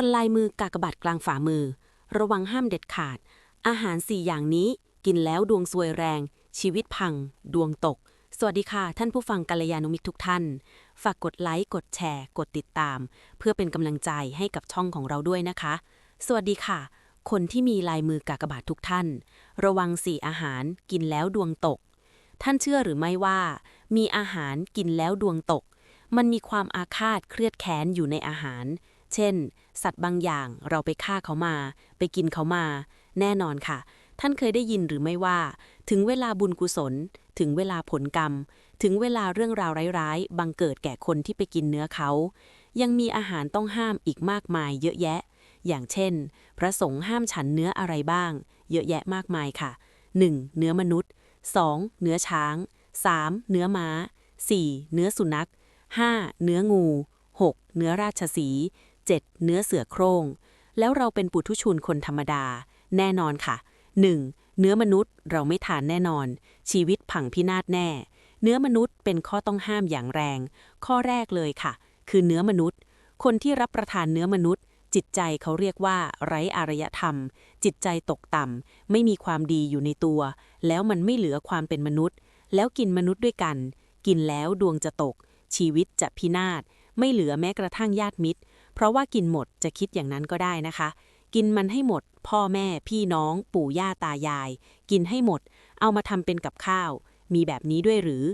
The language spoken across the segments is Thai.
คนลายมือกากบาทกลางฝ่ามือ ระวังห้ามเด็ดขาด อาหารสี่อย่างนี้กินแล้วดวงซวยแรง ชีวิตพัง ดวงตก สวัสดีค่ะ ท่านผู้ฟังกัลยาณมิตรทุกท่าน ฝากกดไลค์ กดแชร์ กดติดตาม เพื่อเป็นกำลังใจให้กับช่องของเราด้วยนะคะ สวัสดีค่ะ คนที่มีลายมือกากบาททุกท่าน ระวังสี่อาหารกินแล้วดวงตก ท่านเชื่อหรือไม่ว่า มีอาหารกินแล้วดวงตก มันมีความอาฆาตเครียดแค้นอยู่ในอาหาร เช่น สัตว์บางอย่างเราไปฆ่าเขามา ไปกินเขามา แน่นอนค่ะ ท่านเคยได้ยินหรือไม่ว่า ถึงเวลาบุญกุศล ถึงเวลาผลกรรม ถึงเวลาเรื่องราวร้ายๆ บังเกิดแก่คนที่ไปกินเนื้อเขา ยังมีอาหารต้องห้ามอีกมากมายเยอะแยะ อย่างเช่น พระสงฆ์ห้ามฉันเนื้ออะไรบ้าง เยอะแยะมากมายค่ะ 1. เนื้อมนุษย์ 2. เนื้อช้าง 3. เนื้อม้า 4. เนื้อสุนัข 5. เนื้องู 6. เนื้อราชสี 7. เนื้อเสือโคร่งแล้วเราเป็นปุถุชนคนธรรมดา แน่นอนค่ะ 1. เนื้อมนุษย์เราไม่ทานแน่นอน ชีวิตพังพินาศแน่ เนื้อมนุษย์เป็นข้อต้องห้ามอย่างแรง ข้อแรกเลยค่ะ คือเนื้อมนุษย์ คนที่รับประทานเนื้อมนุษย์ จิตใจเขาเรียกว่า ไร้อารยธรรม จิตใจตกต่ำไม่มีความดีอยู่ในตัว แล้วมันไม่เหลือความเป็นมนุษย์ แล้วกินมนุษย์ด้วยกัน กินแล้วดวงจะตก ชีวิตจะพินาศไม่เหลือแม้กระทั่งญาติมิตร เพราะว่ากินหมดจะคิดอย่างนั้นก็ได้นะคะ กินมันให้หมด พ่อแม่พี่น้อง ปู่ย่าตายาย กินให้หมด เอามาทำเป็นกับข้าว มีแบบนี้ด้วยหรือ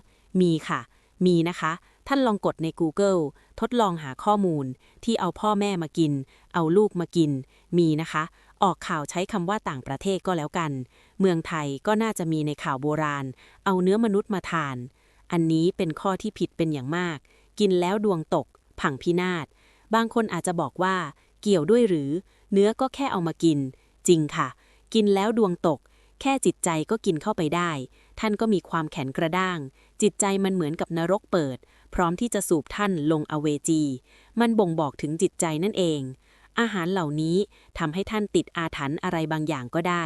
มีค่ะ มีนะคะ ท่านลองกดใน Google ทดลองหาข้อมูล ที่เอาพ่อแม่มากิน เอาลูกมากิน มีนะคะ ออกข่าวใช้คำว่าต่างประเทศก็แล้วกัน เมืองไทยก็น่าจะมีในข่าวโบราณ เอาเนื้อมนุษย์มาทาน อันนี้เป็นข้อที่ผิดเป็นอย่างมาก กินแล้วดวงตก ผังพินาศ บางคนอาจจะบอกว่า เกี่ยวด้วยหรือ เนื้อก็แค่เอามากิน จริงค่ะ กินแล้วดวงตก แค่จิตใจก็กินเข้าไปได้ ท่านก็มีความแข็งกระด้าง จิตใจมันเหมือนกับนรกเปิด พร้อมที่จะสูบท่านลงอเวจี มันบ่งบอกถึงจิตใจนั่นเอง อาหารเหล่านี้ทำให้ท่านติดอาถรรพ์อะไรบางอย่างก็ได้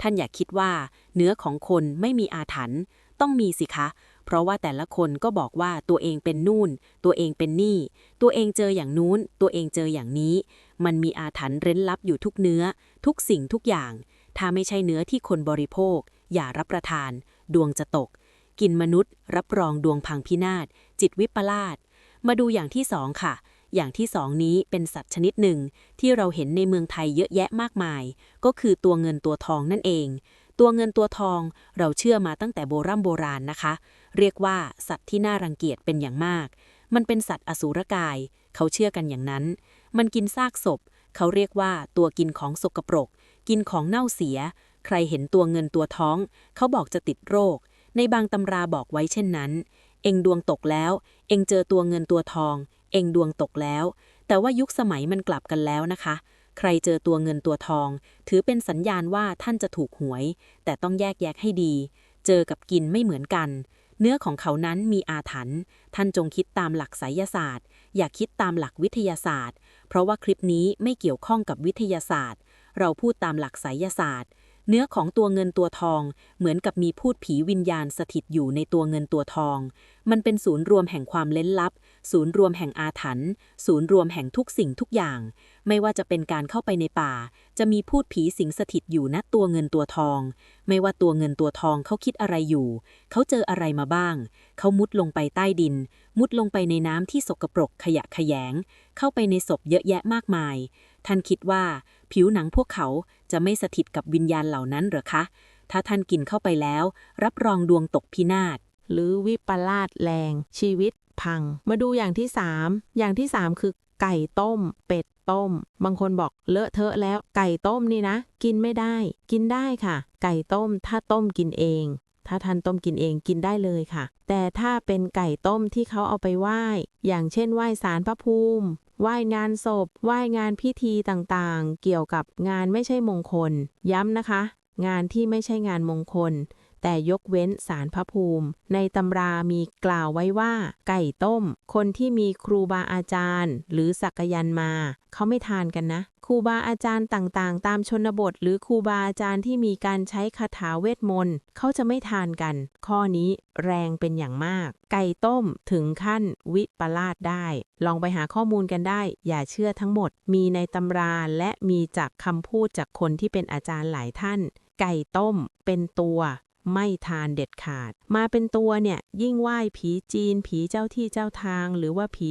ท่านอย่าคิดว่า เนื้อของคนไม่มีอาถรรพ์ต้องมีสิคะ เพราะว่าแต่ละคนก็บอกว่าตัวเองเป็นนู่น ตัวเองเป็นนี่ ตัวเองเจออย่างนู้น ตัวเองเจออย่างนี้ มันมีอาถรรพ์เร้นลับอยู่ทุกเนื้อ ทุกสิ่งทุกอย่าง ถ้าไม่ใช่เนื้อที่คนบริโภค อย่ารับประทาน ดวงจะตก กินมนุษย์ รับรองดวงพังพินาศ จิตวิปลาส มาดูอย่างที่สองค่ะอย่างที่สองนี้เป็นสัตว์ชนิดหนึ่ง ที่เราเห็นในเมืองไทยเยอะแยะมากมาย ก็คือตัวเงินตัวทองนั่นเอง ตัวเงินตัวทองเราเชื่อมาตั้งแต่โบรโบราณนะคะ เรียกว่าสัตว์ที่น่ารังเกียจเป็นอย่างมาก มันเป็นสัตว์อสูรกาย เขาเชื่อกันอย่างนั้น มันกินซากศพ เขาเรียกว่าตัวกินของสกปรก กินของเน่าเสีย ใครเห็นตัวเงินตัวท้อง เขาบอกจะติดโรค ในบางตำราบอกไว้เช่นนั้น เองดวงตกแล้ว เองเจอตัวเงินตัวทอง เองดวงตกแล้ว แต่ว่ายุคสมัยมันกลับกันแล้วนะคะ ใครเจอตัวเงินตัวทอง ถือเป็นสัญญาณว่าท่านจะถูกหวย แต่ต้องแยกแยกให้ดี เจอกับกินไม่เหมือนกัน เนื้อของเขานั้นมีอาถรรพ์ท่านจงคิดตามหลักไสยศาสตร์ อย่าคิดตามหลักวิทยาศาสตร์ เพราะว่าคลิปนี้ไม่เกี่ยวข้องกับวิทยาศาสตร์ เราพูดตามหลักไสยศาสตร์ เนื้อของตัวเงินตัวทอง เหมือนกับมีพูดผีวิญญาณสถิตอยู่ในตัวเงินตัวทอง มันเป็นศูนย์รวมแห่งความเล้นลับ ศูนย์รวมแห่งอาถรรพ์ศูนย์รวมแห่งทุกสิ่งทุกอย่าง ไม่ว่าจะเป็นการเข้าไปในป่า จะมีพูดผีสิงสถิตอยู่ณตัวเงินตัวทอง ไม่ว่าตัวเงินตัวทองเขาคิดอะไรอยู่ เขาเจออะไรมาบ้าง เขามุดลงไปใต้ดิน มุดลงไปในน้ำที่สกปรกขยะแขยง เข้าไปในศพเยอะแยะมากมาย ท่านคิดว่า ผิวหนังพวกเขาจะไม่สถิตกับวิญญาณเหล่านั้นหรอคะ ถ้าท่านกินเข้าไปแล้ว รับรองดวงตกพินาศ หรือวิปลาสแรง ชีวิตพัง มาดูอย่างที่3อย่างที่3คือไก่ต้ม เป็ดต้ม บางคนบอกเลอะเทอะแล้ว ไก่ต้มนี่นะ กินไม่ได้ กินได้ค่ะ ไก่ต้มถ้าต้มกินเอง ถ้าท่านต้มกินเองกินได้เลยค่ะ แต่ถ้าเป็นไก่ต้มที่เขาเอาไปไหว้ อย่างเช่นไหว้สารพระภูมิ ไหว้งานศพ ไหว้งานพิธีต่างๆ เกี่ยวกับงานไม่ใช่มงคล ย้ำนะคะ งานที่ไม่ใช่งานมงคล แต่ยกเว้นสารพระภูมิ ในตำรามีกล่าวไว้ว่า ไก่ต้ม คนที่มีครูบาอาจารย์ หรือสักยันมา เขาไม่ทานกันนะ ครูบาอาจารย์ต่างๆ ตามชนบท หรือครูบาอาจารย์ที่มีการใช้คาถาเวทมนต์เขาจะไม่ทานกัน ข้อนี้แรงเป็นอย่างมาก ไก่ต้มถึงขั้นวิปลาสได้ ลองไปหาข้อมูลกันได้ อย่าเชื่อทั้งหมด มีในตำราและมีจากคำพูดจากคนที่เป็นอาจารย์หลายท่าน ไก่ต้มเป็นตัว ไม่ทานเด็ดขาด มาเป็นตัวเนี่ยยิ่งไหว้ผีจีน ผีเจ้าที่เจ้าทาง หรือว่าผี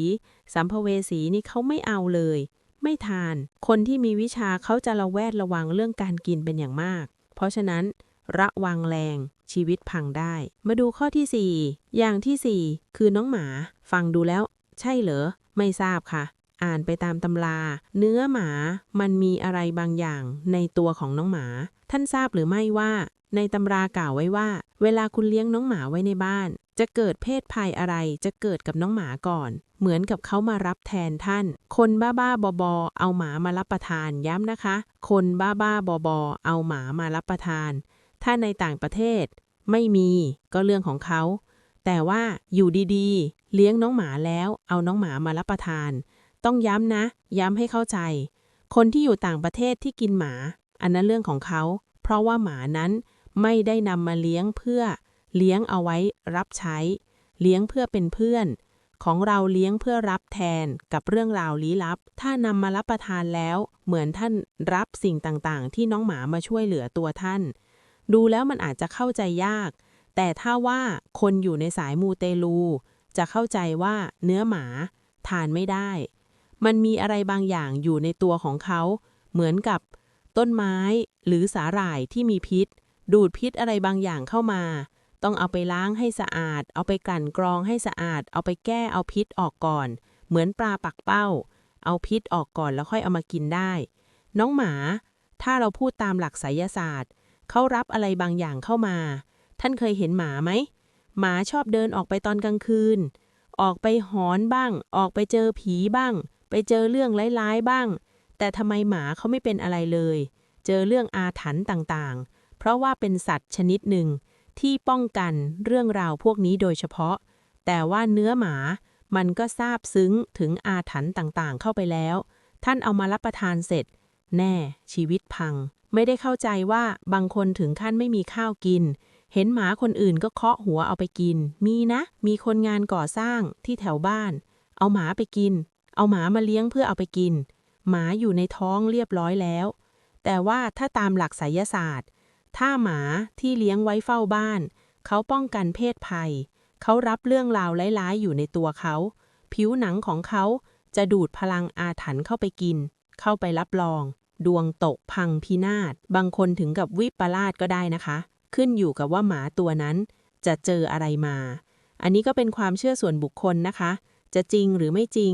สัมภเวสีนี่เขาไม่เอาเลย ไม่ทาน คนที่มีวิชาเขาจะระแวดระวังเรื่องการกินเป็นอย่างมาก เพราะฉะนั้น ระวังแรงชีวิตพังได้ มาดูข้อที่ 4 อย่างทีสี่4 คือน้องหมา ฟังดูแล้ว ใช่เหรอ ไม่ทราบค่ะ อ่านไปตามตำรา เนื้อหมามันมีอะไรบางอย่างในตัวของน้องหมา ท่านทราบหรือไม่ว่า ในตำรากล่าวไว้ว่า เวลาคุณเลี้ยงน้องหมาไว้ในบ้าน จะเกิดเพศภัยอะไร จะเกิดกับน้องหมาก่อน เหมือนกับเขามารับแทนท่าน คนบ้าๆบอๆเอาหมามารับประทานย้ำนะคะ คนบ้าๆบอๆเอาหมามารับประทาน ถ้าในต่างประเทศ ไม่มีก็เรื่องของเขา แต่ว่าอยู่ดีๆ เลี้ยงน้องหมาแล้วเอาน้องหมามารับประทาน ต้องย้ำนะ ย้ำให้เข้าใจ คนที่อยู่ต่างประเทศที่กินหมา อันนั้นเรื่องของเขา เพราะว่าหมานั้น ไม่ได้นำมาเลี้ยงเพื่อเลี้ยงเอาไว้รับใช้ เลี้ยงเพื่อเป็นเพื่อน ของเราเลี้ยงเพื่อรับแทนกับเรื่องราวลี้ลับ ถ้านำมารับประทานแล้ว เหมือนท่านรับสิ่งต่างๆ ที่น้องหมามาช่วยเหลือตัวท่าน ดูแล้วมันอาจจะเข้าใจยาก แต่ถ้าว่าคนอยู่ในสายมูเตลู จะเข้าใจว่าเนื้อหมา ทานไม่ได้ มันมีอะไรบางอย่างอยู่ในตัวของเขา เหมือนกับ ต้นไม้หรือสาหร่ายที่มีพิษ ดูดพิษอะไรบางอย่างเข้ามา ต้องเอาไปล้างให้สะอาด เอาไปกลั่นกรองให้สะอาด เอาไปแก้เอาพิษออกก่อน เหมือนปลาปักเป้า เอาพิษออกก่อนแล้วค่อยเอามากินได้ น้องหมา ถ้าเราพูดตามหลักไสยศาสตร์เขารับอะไรบางอย่างเข้ามา ท่านเคยเห็นหมาไหม หมาชอบเดินออกไปตอนกลางคืน ออกไปหอนบ้าง ออกไปเจอผีบ้าง ไปเจอเรื่องร้ายๆบ้าง แต่ทำไมหมาเขาไม่เป็นอะไรเลย เจอเรื่องอาถรรพ์ต่างๆ เพราะว่าเป็นสัตว์ชนิดหนึ่งที่ป้องกันเรื่องราวพวกนี้โดยเฉพาะ แต่ว่าเนื้อหมา มันก็ซาบซึ้งถึงอาถรรพ์ต่างๆ เข้าไปแล้ว ท่านเอามารับประทานเสร็จ แน่ ชีวิตพัง ไม่ได้เข้าใจว่าบางคนถึงขั้นไม่มีข้าวกิน เห็นหมาคนอื่นก็เคาะหัวเอาไปกิน มีนะ มีคนงานก่อสร้างที่แถวบ้าน เอาหมาไปกิน เอาหมามาเลี้ยงเพื่อเอาไปกิน หมาอยู่ในท้องเรียบร้อยแล้ว แต่ว่าถ้าตามหลักไสยศาสตร์ ถ้าหมาที่เลี้ยงไว้เฝ้าบ้าน เขาป้องกันเพศภัย เขารับเรื่องราวร้ายๆ อยู่ในตัวเขา ผิวหนังของเขาจะดูดพลังอาถรรพ์เข้าไปกิน เข้าไปรับรอง ดวงตกพังพินาศ บางคนถึงกับวิปลาสก็ได้นะคะ ขึ้นอยู่กับว่าหมาตัวนั้นจะเจออะไรมา อันนี้ก็เป็นความเชื่อส่วนบุคคลนะคะ จะจริงหรือไม่จริง